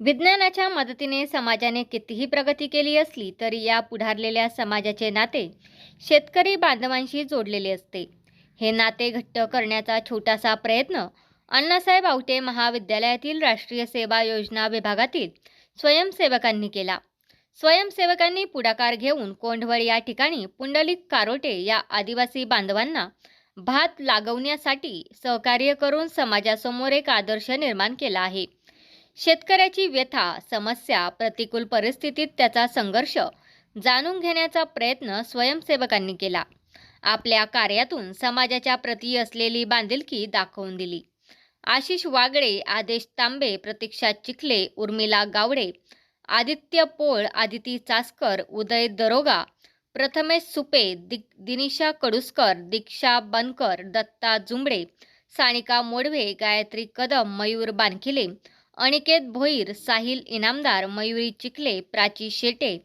विज्ञानाच्या मदतीने समाजाने कितीही प्रगती केली असली तरी या पुढारलेल्या समाजाचे नाते शेतकरी बांधवांशी जोडलेले असते. हे नाते घट्ट करण्याचा छोटासा प्रयत्न अण्णासाहेब आवटे महाविद्यालयातील राष्ट्रीय सेवा योजना विभागातील स्वयंसेवकांनी केला. स्वयंसेवकांनी पुढाकार घेऊन कोंढवळ या ठिकाणी पुंडलिक कारोटे या आदिवासी बांधवांना भात लागवण्यासाठी सहकार्य करून समाजासमोर एक आदर्श निर्माण केला आहे. शेतकऱ्याची व्यथा समस्या प्रतिकूल परिस्थितीत त्याचा संघर्ष जाणून घेण्याचा प्रयत्न स्वयंसेवकांनी केला. आपल्या कार्यातून समाजाच्या प्रती असलेली बांधिलकी दाखवून दिली. आशिष वागळे आदेश तांबे प्रतीक्षा चिखले उर्मिला गावडे आदित्य पोळ आदिती चासकर उदय दरोगा प्रथमेश सुपे दि दिनिशा कडुसकर दीक्षा बनकर दत्ता जुंबडे सानिका मोडवे गायत्री कदम मयूर बानखिले अनिकेत भोईर साहिल इनामदार मयुरी चिखले प्राची शेटे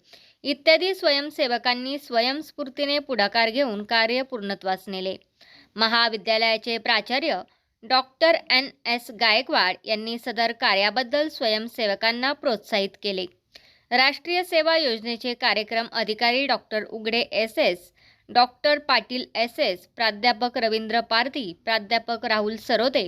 इत्यादी स्वयंसेवकांनी स्वयंस्फूर्तीने पुढाकार घेऊन कार्य पूर्णत्वास नेले. महाविद्यालयाचे प्राचार्य डॉक्टर एन. एस. गायकवाड यांनी सदर कार्याबद्दल स्वयंसेवकांना प्रोत्साहित केले. राष्ट्रीय सेवा योजनेचे कार्यक्रम अधिकारी doctor Ughade S. S. Doctor Patil S. S. प्राध्यापक रवींद्र पारधी प्राध्यापक राहुल सरोदे